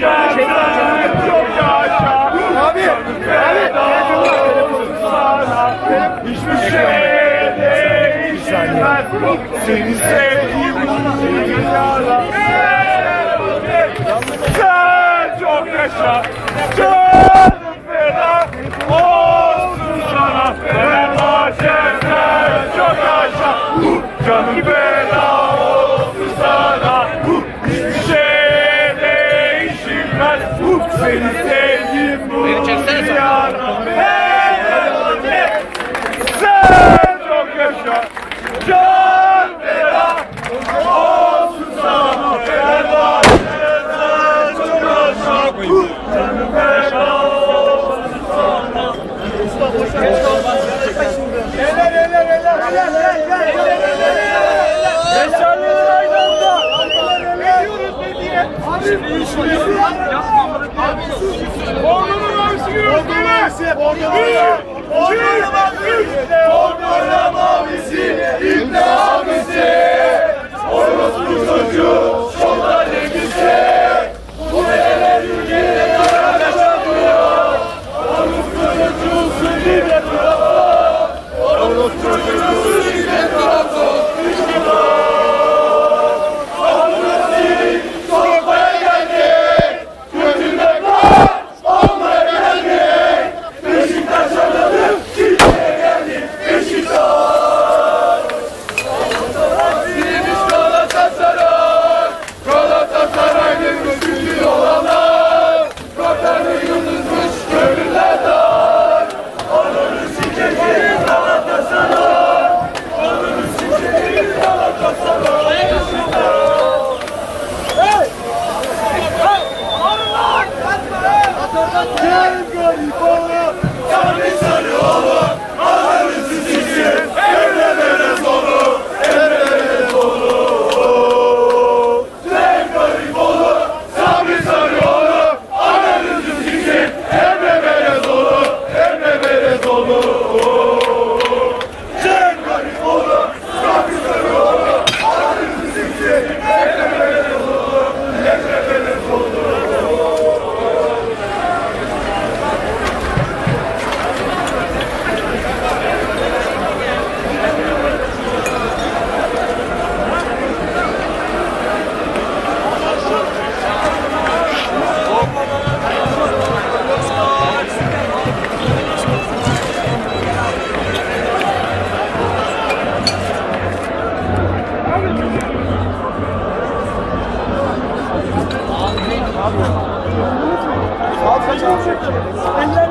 Yaşa Feda olsun sana. Hiçbir şey değişmez. Seni sevdiğim dünyada Sen çok yaşa. Canım Canım feda olsun sana. Hiçbir şey değişmez. Seni sevdiğim bu dünyada. Sen çok yaşa. Can feda olsun sana. Fenerbahçe'den çok yaşa Canım feda olsun sana. Eller eller eller eller eller eller Abi Bordo'nun mavisi giriyoruz Bordo'nun mavisi Bordo'nun Gel gariban! children. And